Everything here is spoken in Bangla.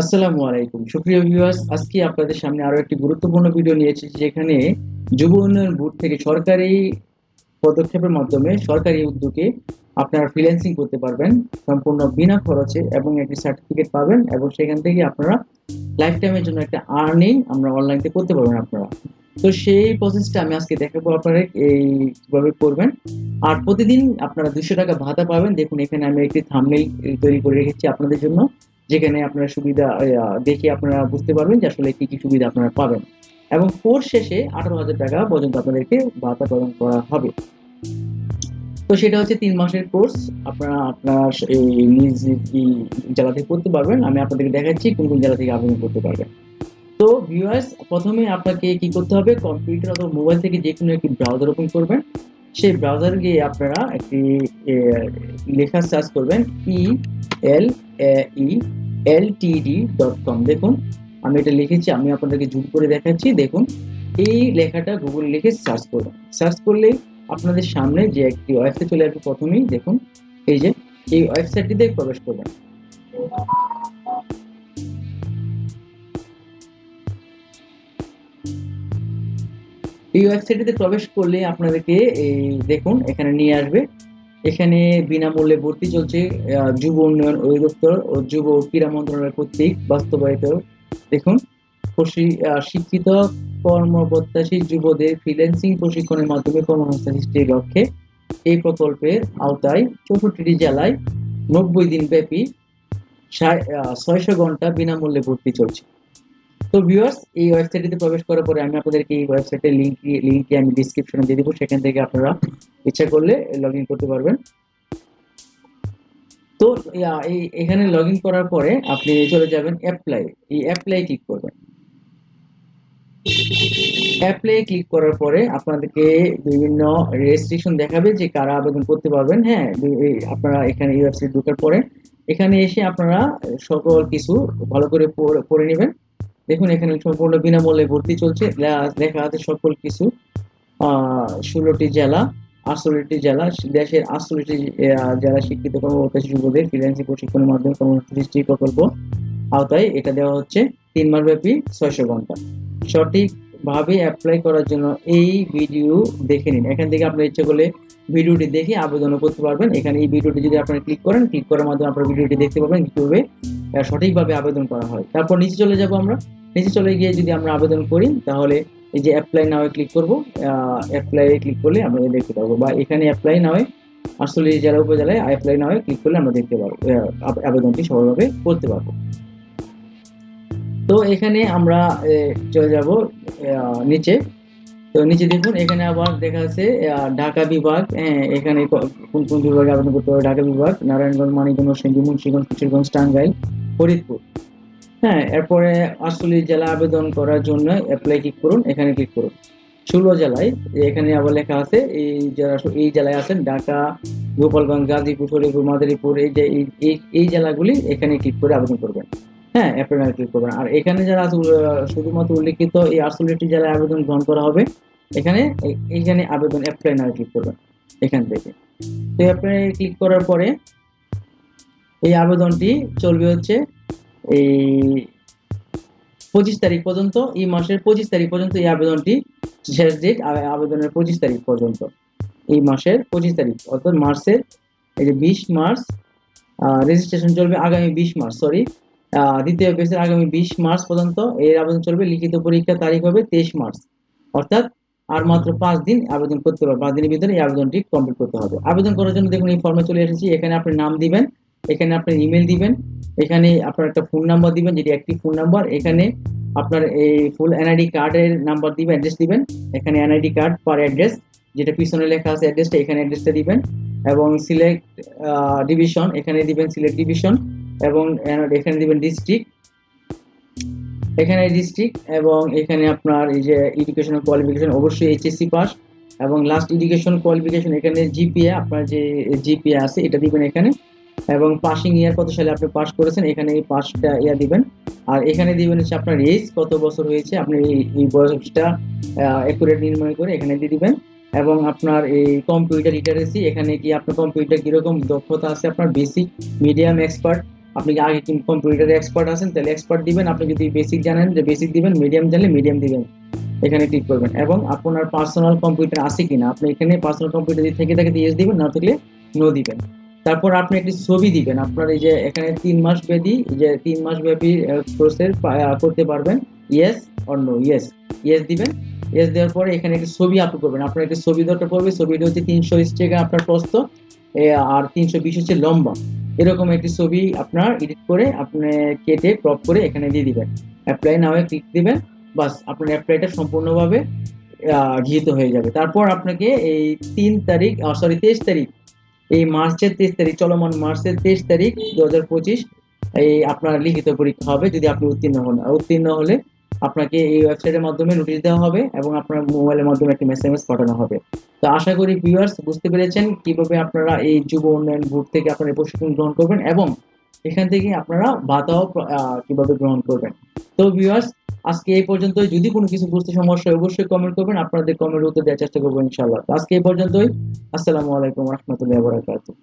আসসালামু আলাইকুম। সুপ্রিয় ভিউয়ার্স আজকে আপনাদের সামনে আরও একটি গুরুত্বপূর্ণ ভিডিও নিয়ে এসেছি, যেখানে যুব উন্নয়ন বোর্ড থেকে সরকারি পদক্ষেপের মাধ্যমে সরকারি উদ্যোগে আপনারা ফ্রিল্যান্সিং করতে পারবেন, সম্পূর্ণ বিনা খরচে এবং একটি সার্টিফিকেট পাবেন এবং সেখান থেকে আপনারা লাইফ টাইমের জন্য একটা আর্নিং আমরা অনলাইনে করতে পারবেন আপনারা। তো সেই প্রসেসটা আমি আজকে দেখাবো আপনারা এই কীভাবে করবেন। আর প্রতিদিন আপনারা দুশো টাকা ভাতা পাবেন। দেখুন, এখানে আমি একটি থাম্বনেল তৈরি করে রেখেছি আপনাদের জন্য। যেখানে আপনারা সুবিধা দেখে আপনারা বুঝতে পারবেন যে আসলে কি কি সুবিধা আপনারা পাবেন। এবং কোর্স শেষে আঠারো হাজার টাকা পর্যন্ত আপনাদেরকে ভাতা প্রদান করা হবে। তো সেটা হচ্ছে তিন মাসের কোর্স। আপনারা, আপনার এই নিজ জেলা থেকে করতে পারবেন। আমি আপনাদেরকে দেখাচ্ছি কোন কোন জেলা থেকে আবেদন করতে পারবেন। তো ভিউয়ার্স প্রথমে আপনাকে কি করতে হবে? কম্পিউটার অথবা মোবাইল থেকে যে কোনো একটি ব্রাউজার ওপেন করবেন। সেই ব্রাউজার গিয়ে আপনারা একটি লেখা সার্চ করবেন ই এল ই এল টিডি ডট কম দেখুন, আমি এটা লিখেছি, আমি আপনাদেরকে জুম করে দেখাচ্ছি। দেখুন, এই লেখাটা গুগল লিখে সার্চ করবেন সার্চ করলেই আপনাদের সামনে যে একটি ওয়েবসাইট চলে আসবে প্রথমেই, দেখুন, এই যে, এই ওয়েবসাইটটিতে প্রবেশ করবেন। এই ওয়েবসাইটটিতে প্রবেশ করলে আপনাদেরকে এই দেখুন, এখানে নিয়ে আসবে। এখানে বিনামূল্যে ভর্তি চলছে যুব উন্নয়ন অধিদপ্তর ও যুব ক্রীড়া মন্ত্রণালয় কর্তৃক বাস্তবায়িত। দেখুন শিক্ষিত কর্মপ্রত্যাশী যুবদের ফ্রিল্যান্সিং প্রশিক্ষণের মাধ্যমে কর্মসংস্থান সৃষ্টির লক্ষ্যে এই প্রকল্পের আওতায় চৌষট্টিটি জেলায় নব্বই দিন ব্যাপী ছয়শো ঘণ্টা বিনামূল্যে ভর্তি চলছে। তো ভিউয়ার্স এই ওয়েবসাইটটিতে প্রবেশ করার পরে আমি আপনাদেরকে এই ওয়েবসাইটের লিঙ্ক লিঙ্কটি আমি ডিসক্রিপশনে দিয়ে দেবো। সেখান থেকে আপনারা ইচ্ছা করলে লগ ইন করতে পারবেন। তো এই, এখানে লগ ইন করার পরে আপনি চলে যাবেন অ্যাপ্লাই এই অ্যাপ্লাই ক্লিক করবেন। অ্যাপ্লাই ক্লিক করার পরে আপনাদেরকে বিভিন্ন রেজিস্ট্রেশন দেখাবে যে কারা আবেদন করতে পারবেন। হ্যাঁ আপনারা এখানে এই ওয়েবসাইট ঢোকার পরে এখানে এসে আপনারা সকল কিছু ভালো করে পড়ে নেবেন। দেখুন, এখানে সম্পূর্ণ বিনামূল্যে ভর্তি চলছে। লেখা আছে সকল কিছু। ষোলোটি জেলা, আটষট্টি জেলা, দেশের আটষট্টি জেলা শিক্ষিত কর্মকর্তা যুবদের ফ্রিল্যান্সিং প্রশিক্ষণের মাধ্যমে কর্মসংস্থান সৃষ্টি প্রকল্প আওতায় এটা দেওয়া হচ্ছে তিন মাস ব্যাপী ছয়শো ঘণ্টা। সঠিকভাবে অ্যাপ্লাই করার জন্য এই ভিডিও দেখে নিন। এখান থেকে আপনার ইচ্ছে করলে ভিডিওটি দেখে আবেদনও করতে পারবেন। এখানে এই ভিডিওটি যদি আপনারা ক্লিক করেন ক্লিক করার মাধ্যমে আপনারা ভিডিওটি দেখতে পাবেন কীভাবে? সঠিকভাবে আবেদন করা হয়। তারপর নিচে চলে যাব আমরা। নিচে চলে গিয়ে যদি আমরা আবেদন করি তাহলে এই যে অ্যাপ্লাই নাও ক্লিক করব অ্যাপ্লাই ক্লিক করলে আমরা দেখতে পাবো বা এখানে অ্যাপ্লাই নাও আসলে জেলা উপজেলায় অ্যাপ্লাই নাও ক্লিক করলে আমরা দেখতে আব- আবেদনটি সফলভাবে করতে পারব। তো এখানে আমরা চলে যাব নিচে। তো নিচে দেখুন এখানে আবার দেখা আহ, ঢাকা বিভাগ এখানে কোন কোন বিভাগে আবেদন করতে হবে? ঢাকা বিভাগ নারায়ণগঞ্জ মানিকগঞ্জ নরসিংদী মুন্সিগঞ্জ কিশোরগঞ্জ টাঙ্গাইল। ফরিদপুর। হ্যাঁ এরপরে আটচল্লিশ জেলা আবেদন করার জন্য অ্যাপ্লাই ক্লিক করুন, এখানে ক্লিক করুন। ষোলো জেলায়, এখানে আবার লেখা আছে, এই যারা এই জেলায় আছেন ঢাকা, গোপালগঞ্জ, গাজীপুর শরীরপুর মাদারীপুর, এই যে, এই- জেলাগুলি এখানে ক্লিক করে আবেদন করবেন। হ্যাঁ অ্যাপ্লাই ক্লিক করবেন। আর এখানে যারা শুধুমাত্র উল্লেখিত এই আটচল্লিশটি জেলায় আবেদন গ্রহণ করা হবে, এখানে এই- এইখানে আবেদন অ্যাপ্লাই না ক্লিক করবেন, এখান থেকে। তো অ্যাপ্লাই ক্লিক করার পরে এই আবেদনটি চলবে হচ্ছে এই পঁচিশ তারিখ পর্যন্ত, এই মাসের পঁচিশ তারিখ পর্যন্ত এই আবেদনটি শেষ ডেট আবেদনের পঁচিশ তারিখ পর্যন্ত। এই মাসের পঁচিশ তারিখ, অর্থাৎ মার্চের এই যে বিশ মার্চ রেজিস্ট্রেশন চলবে আগামী বিশ মার্চ সরি দ্বিতীয় পেজের আগামী বিশ মার্চ পর্যন্ত এর আবেদন চলবে, লিখিত পরীক্ষার তারিখ হবে তেইশ মার্চ। অর্থাৎ আর মাত্র পাঁচ দিন আবেদন করতে হবে, পাঁচ দিনের ভিতরে এই আবেদনটি কমপ্লিট করতে হবে। আবেদন করার জন্য দেখুন এই ফর্মে চলে এসেছি, এখানে আপনি নাম দিবেন এখানে আপনি ইমেল দিবেন, এখানে আপনার একটা ফোন নাম্বার দিবেন যেটি একটি ফোন নাম্বার এখানে আপনার এই ফুল এনআইডি কার্ডের নাম্বার দিবেন অ্যাড্রেস দিবেন, এখানে এনআইডি কার্ড পার অ্যাড্রেস যেটা পিছনে লেখা আছে অ্যাড্রেসটা এখানে অ্যাড্রেসটা দিবেন, এবং সিলেক্ট ডিভিশন এখানে দিবেন সিলেক্ট ডিভিশন এবং এখানে দিবেন ডিস্ট্রিক্ট এখানে ডিস্ট্রিক্ট এবং এখানে আপনার এই যে এডুকেশন কোয়ালিফিকেশন অবশ্যই এইচএসসি পাস এবং লাস্ট এডুকেশন কোয়ালিফিকেশন এখানে জিপিএ আপনার যে জিপিএ আছে, এটা দিবেন এখানে। এবং পাসিং ইয়ার কত সালে আপনি পাস করেছেন? এখানে এই পাসটা ইয়ার দিবেন। আর এখানে দিবেন হচ্ছে আপনার এজ কত বছর হয়েছে, আপনি এই বয়সটা একুরেট নির্ণয় করে এখানে দিয়ে দিবেন। এবং আপনার এই কম্পিউটার লিটারেসি এখানে কি আপনার কম্পিউটার কীরকম দক্ষতা আছে? আপনার বেসিক মিডিয়াম এক্সপার্ট আপনি কি আগে কম্পিউটারে এক্সপার্ট আছেন? তাহলে এক্সপার্ট দিবেন। আপনি যদি বেসিক জানেন, যে বেসিক দিবেন মিডিয়াম জানলে মিডিয়াম দিবেন। এখানে ক্লিক করবেন। এবং আপনার পার্সোনাল কম্পিউটার আছে কিনা? আপনি এখানে পার্সোনাল কম্পিউটার যদি থেকে থাকে ইয়েস দিবেন, না থাকলে নো দিবেন। তারপর আপনি একটি ছবি দিবেন। আপনার এই যে এখানে তিন মাস ব্যাপী যে তিন মাস ব্যাপী কোর্সের করতে পারবেন। Yes or no yes yes দিবেন। ইয়েস দেওয়ার পরে এখানে একটি ছবি আপলোড করবেন। আপনার একটি ছবি দরকার পড়বে। ছবিটা হচ্ছে তিনশো টাকা আপনার প্রস্ত আর তিনশো বিশ হচ্ছে লম্বা। এরকম একটি ছবি আপনার এডিট করে আপনি কেটে ক্রপ করে এখানে দিয়ে দিবেন। অ্যাপ্লাই নামে ক্লিক দিবেন। বাস, আপনার অ্যাপ্লাইটা সম্পূর্ণভাবে গৃহীত হয়ে যাবে। তারপর আপনাকে এই তিন তারিখ সরি তেইশ তারিখ এই মার্চের তেইশ তারিখ, চলমান মার্চের তেইশ তারিখ দু হাজার পঁচিশ, এই আপনার লিখিত পরীক্ষা হবে যদি আপনি উত্তীর্ণ হন। উত্তীর্ণ হলে আপনাকে এই ওয়েবসাইটের মাধ্যমে নোটিশ দেওয়া হবে এবং আপনার মোবাইলের মাধ্যমে একটি মেসেজ পাঠানো হবে। তো আশা করি ভিউয়ার্স বুঝতে পেরেছেন কীভাবে আপনারা এই যুব উন্নয়ন বোর্ড থেকে আপনারা প্রশিক্ষণ গ্রহণ করবেন এবং এখান থেকে আপনারা ভাতাও কীভাবে গ্রহণ করবেন। তো ভিউয়ার্স আজকে এই পর্যন্ত যদি কোনো কিছু বুঝতে সমস্যা হয়, অবশ্যই কমেন্ট করবেন। আপনাদের কমেন্ট উত্তর দেওয়ার চেষ্টা করব ইনশাআল্লাহ। আজকে এই পর্যন্তই। আসসালামু আলাইকুম রহমতুল্লাহ বরাকাতুহ।